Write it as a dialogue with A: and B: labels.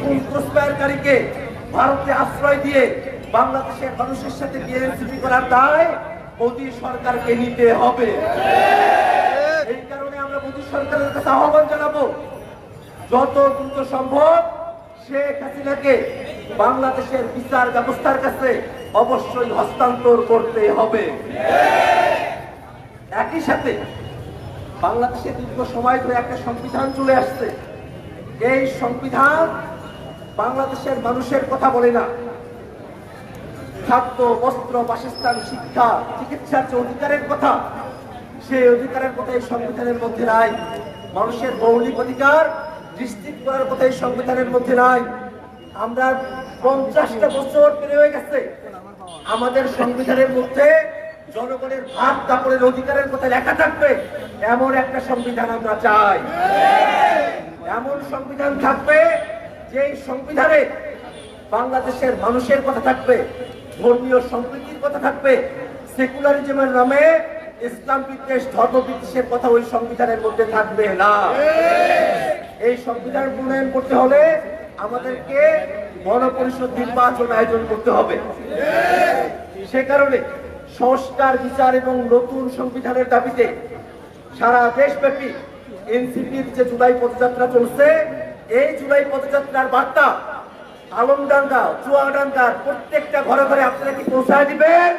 A: খুন প্রস্পারকারীকে ভারতে আশ্রয় দিয়ে বাংলাদেশের মানুষের সাথে বিএনসিপি করার দায় মোদী সরকারকে নিতে হবে। এই কারণে আমরা মোদী সরকারের কাছে আহ্বান জানাব, যত দ্রুত সম্ভব শেখ হাসিনাকে বাংলাদেশের বিচার ব্যবস্থার কাছে অবশ্যই হস্তান্তর করতে হবে। একই সাথে বাংলাদেশে দীর্ঘ সময় ধরে একটা সংবিধান চলে আসছে। এই সংবিধান বাংলাদেশের মানুষের কথা বলে না। খাদ্য, বস্ত্র, বাসস্থান, শিক্ষা, চিকিৎসার যে অধিকারের কথা, সেই অধিকারের কথা এই সংবিধানের মধ্যে নাই। মানুষের মৌলিক অধিকার নিশ্চিত করার কথা এই সংবিধানের মধ্যে নাই। আমরা পঞ্চাশটা বছর পেরে হয়ে গেছে। আমাদের সংবিধানের মধ্যে জনগণের ভাত কাপড়ের অধিকারের কথা লেখা থাকবে। এমন একটা সংবিধান আমরা চাই। এমন সংবিধান থাকবে যে সংবিধানে বাংলাদেশের মানুষের কথা থাকবে ধর্মীয় সম্প্রীতির কথা থাকবে সেকুলারিজমের নামে ইসলাম বিদ্বেষ ধর্ম বিদ্বেষের কথা ওই সংবিধানের মধ্যে থাকবে না। এই সংবিধান প্রণয়ন করতে হলে আমাদেরকে গণপরিষদ নির্বাচন আয়োজন করতে হবে। সে কারণে সংস্কার বিচার এবং নতুন সংবিধানের দাবিতে সারা দেশব্যাপী এনসিপির যে জুলাই পদযাত্রা চলছে, এই জুলাই পদযাত্রার বার্তা আলমডাঙ্গা চুয়াডাঙ্গার প্রত্যেকটা ঘরে ঘরে আপনারা কি পৌঁছায় দিবেন?